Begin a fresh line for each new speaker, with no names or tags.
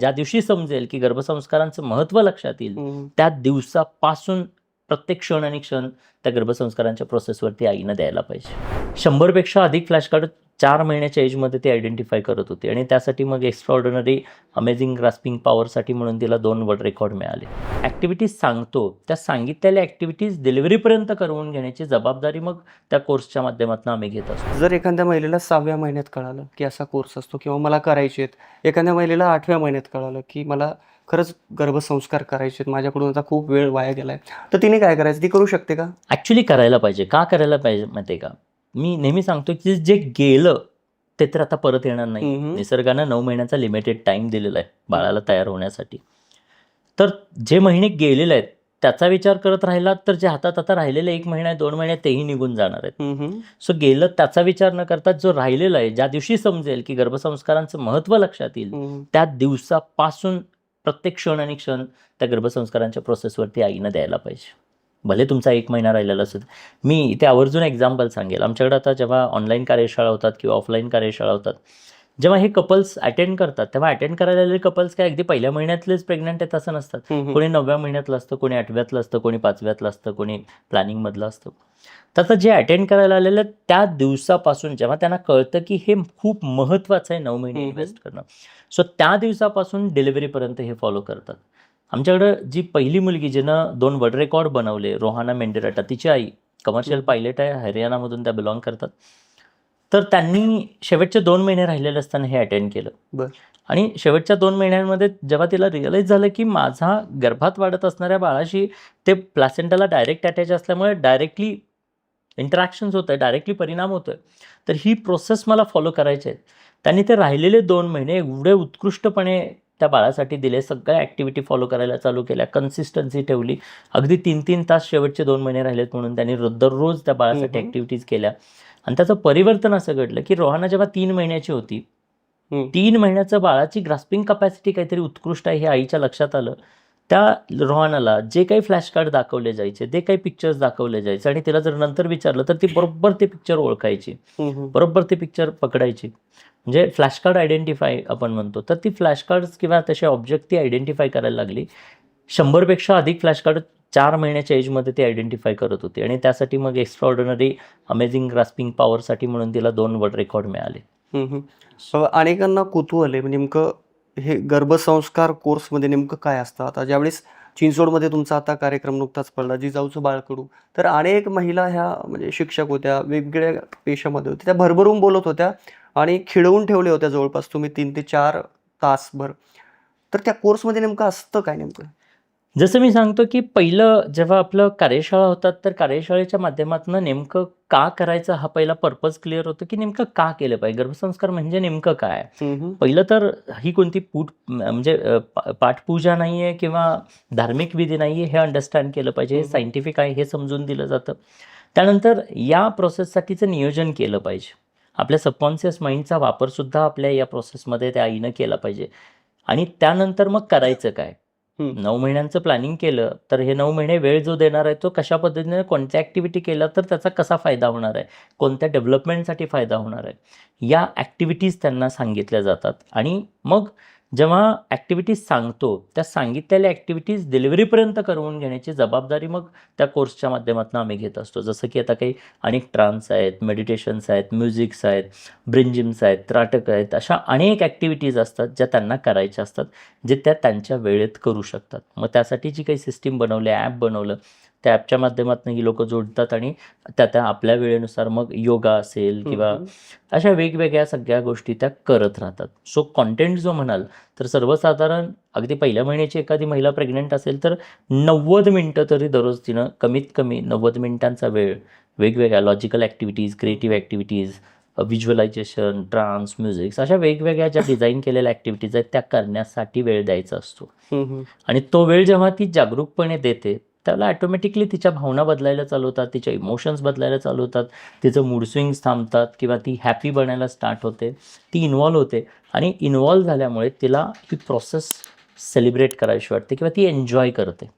ज्या दिवशी समजेल की गर्भसंस्कारांचं महत्त्व लक्षात येईल. त्या दिवसापासून प्रत्येक क्षण आणि क्षण त्या गर्भसंस्कारांच्या प्रोसेसवरती आईनं द्यायला पाहिजे शंभरपेक्षा अधिक फ्लॅश कार्ड चार महिन्याच्या एजमध्ये ती आयडेंटिफाय करत होती. आणि त्यासाठी मग एक्स्ट्रॉर्डनरी अमेझिंग ग्रास्पिंग पॉवरसाठी म्हणून तिला दोन वर्ल्ड रेकॉर्ड मिळाले. ॲक्टिव्हिटीज सांगतो. त्या सांगितलेल्या ॲक्टिव्हिटीज डिलिव्हरीपर्यंत करवून घेण्याची जबाबदारी मग त्या कोर्सच्या माध्यमातून आम्ही घेत असतो.
जर एखाद्या महिलेला सहाव्या महिन्यात कळालं की असा कोर्स असतो किंवा मला करायचे आहेत एखाद्या महिलेला आठव्या महिन्यात कळालं की मला खरंच गर्भसंस्कार करायचे आहेत माझ्याकडून आता खूप वेळ वाया गेलाय तर तिने काय करायचं? ती करू शकते का?
ॲक्च्युली करायला पाहिजे. का करायला पाहिजे माहिती आहे का? मी नेहमी सांगतो की जे गेलं ते तर आता परत येणार नाही. निसर्गानं नऊ महिन्याचा लिमिटेड टाइम दिलेला आहे बाळाला तयार होण्यासाठी तर जे महिने गेलेले आहेत त्याचा विचार करत राहिला तर जे हातात आता राहिलेले एक महिना दोन महिने तेही निघून जाणार आहेत. सो गेलं त्याचा विचार न करता जो राहिलेला आहे ज्या दिवशी समजेल की गर्भसंस्कारांचं महत्त्व लक्षात येईल. त्या दिवसापासून प्रत्येक क्षण आणि क्षण त्या गर्भसंस्कारांच्या प्रोसेसवरती आईनं द्यायला पाहिजे भले तुमचा एक महिना राहिलेला असेल. मी इथे आवर्जून एक्झाम्पल सांगेल. आमच्याकडे आता जेव्हा ऑनलाईन कार्यशाळा होतात किंवा ऑफलाईन कार्यशाळा होतात जेव्हा हे कपल्स अटेंड करतात तेव्हा अटेंड करायला आलेले कपल्स काय अगदी पहिल्या महिन्यातलेच प्रेग्नंट आहेत असं नसतात. कोणी नवव्या महिन्यातलं असतं कोणी आठव्यातलं असतं कोणी पाचव्यातलं असतं कोणी प्लॅनिंगमधलं असतं. तर आता जे अटेंड करायला आलेले त्या दिवसापासून जेव्हा त्यांना कळतं की हे खूप महत्त्वाचं आहे नऊ महिने. इन्व्हेस्ट करणं सो त्या दिवसापासून डिलिव्हरीपर्यंत हे फॉलो करतात. आमच्याकडं जी पहिली मुलगी जिनं दोन वर्ल्ड रेकॉर्ड बनवले रोहाना मेंडेराटा तिची आई कमर्शियल. पायलट आहे हरियाणामधून त्या बिलॉंग करतात तर त्यांनी शेवटचे दोन महिने राहिलेले असताना हे अटेंड केलं
बर.
आणि शेवटच्या दोन महिन्यांमध्ये जेव्हा तिला रिअलाईज झालं की माझा गर्भात वाढत असणाऱ्या बाळाशी ते प्लॅसेंटाला डायरेक्ट अटॅच असल्यामुळे डायरेक्टली इंटरॅक्शन्स होत आहे डायरेक्टली परिणाम होतोय तर ही प्रोसेस मला फॉलो करायची आहे त्यांनी ते राहिलेले दोन महिने एवढे उत्कृष्टपणे त्या बाळासाठी दिले सगळ्या ॲक्टिव्हिटी फॉलो करायला चालू केल्या कन्सिस्टन्सी ठेवली अगदी तीन तीन तास शेवटचे दोन महिने राहिलेत म्हणून त्यांनी दररोज त्या बाळासाठी. ॲक्टिव्हिटीज केल्या आणि त्याचं परिवर्तन असं घडलं की रोहाना जेव्हा तीन महिन्याची होती. तीन महिन्याचं बाळाची ग्रास्पिंग कपॅसिटी काहीतरी उत्कृष्ट आहे हे आईच्या लक्षात आलं त्या रोहानाला जे काही फ्लॅश कार्ड दाखवले जायचे जे काही पिक्चर्स दाखवले जायचे आणि तिला जर नंतर विचारलं तर ती बरोबर ते पिक्चर ओळखायची. बरोबर ते पिक्चर पकडायची. म्हणजे फ्लॅश कार्ड आयडेंटिफाय आपण म्हणतो तर ती फ्लॅश कार्ड्स किंवा तसे ऑब्जेक्ट ती आयडेंटिफाय करायला लागली. शंभरपेक्षा अधिक फ्लॅश कार्ड चार महिन्याच्या एजमध्ये ती आयडेंटिफाय करत होती आणि त्यासाठी मग एक्स्ट्रॉर्डनरी अमेझिंग ग्रास्पिंग पॉवरसाठी म्हणून तिला दोन वर्ल्ड रेकॉर्ड मिळाले.
अनेकांना कुतूहल आहे नेमकं हे गर्भसंस्कार कोर्समध्ये नेमकं काय असतं? आता ज्यावेळेस चिंचवडमध्ये तुमचा आता कार्यक्रम नुकताच पडला जिजाऊचं बाळकडू तर अनेक महिला ह्या म्हणजे शिक्षक होत्या वेगवेगळ्या पेशामध्ये होत्या त्या भरभरून बोलत होत्या आणि खिळवून ठेवल्या होत्या जवळपास तुम्ही तीन ते चार तासभर. तर त्या कोर्समध्ये नेमकं असतं काय नेमकं?
जसं मी सांगतो की पहिलं जेव्हा आपलं कार्यशाळा होतात तर कार्यशाळेच्या माध्यमातून नेमकं का करायचं हा पहिला पर्पज क्लिअर होतो की नेमकं का केलं पाहिजे? गर्भसंस्कार म्हणजे नेमकं काय. पहिलं तर ही कोणती पूट म्हणजे पाठपूजा नाही आहे किंवा धार्मिक विधी नाही आहे हे अंडरस्टँड केलं पाहिजे हे. सायंटिफिक आहे हे समजून दिलं जातं. त्यानंतर या प्रोसेससाठीचं नियोजन केलं पाहिजे. आपल्या सबकॉन्शियस माइंडचा वापरसुद्धा आपल्या या प्रोसेसमध्ये त्या आईनं केला पाहिजे. आणि त्यानंतर मग करायचं काय?
हम्म.
नऊ महिन्यांचं प्लॅनिंग केलं तर हे नऊ महिने वेळ जो देणार आहे तो कशा पद्धतीने कोणत्या ॲक्टिव्हिटी केला तर त्याचा कसा फायदा होणार आहे? कोणत्या डेव्हलपमेंटसाठी फायदा होणार आहे? या ॲक्टिव्हिटीज त्यांना सांगितल्या जातात. आणि मग जेव्हा ॲक्टिव्हिटीज सांगतो त्या सांगितलेल्या ॲक्टिव्हिटीज डिलिव्हरीपर्यंत करवून घेण्याची जबाबदारी मग त्या कोर्सच्या माध्यमातून आम्ही घेत असतो. जसं की आता काही अनेक ट्रान्स आहेत मेडिटेशन्स आहेत म्युझिक्स आहेत ब्रिंजिम्स आहेत त्राटक आहेत अशा अनेक ॲक्टिव्हिटीज असतात ज्या त्यांना करायच्या असतात जे त्या त्यांच्या वेळेत करू शकतात. मग त्यासाठी जी काही सिस्टीम बनवली ॲप बनवलं त्या ॲपच्या माध्यमातून ही लोकं जोडतात आणि त्या त्या आपल्या वेळेनुसार मग योगा असेल किंवा. अशा वेगवेगळ्या सगळ्या गोष्टी त्या करत राहतात सो कॉन्टेंट जो म्हणाल तर सर्वसाधारण अगदी पहिल्या महिन्याची एखादी महिला प्रेग्नंट असेल तर नव्वद मिनटं तरी दररोज तिनं कमीत कमी नव्वद मिनिटांचा वेळ वेगवेगळ्या logical activities creative activities visualisation trance musics अशा वेगवेगळ्या ज्या डिझाईन केलेल्या ॲक्टिव्हिटीज आहेत त्या करण्यासाठी वेळ द्यायचा असतो. आणि तो वेळ जेव्हा ती जागरूकपणे देते त्याला ॲटोमॅटिकली तिच्या भावना बदलायला चालू होतात तिच्या इमोशन्स बदलायला चालू होतात तिचं मूड स्विंग्स थांबतात किंवा ती हॅपी बनायला स्टार्ट होते. ती इन्वॉल्व्ह होते आणि इन्वॉल्व्ह झाल्यामुळे तिला ही प्रोसेस सेलिब्रेट करावीशी वाटते किंवा ती एन्जॉय करते.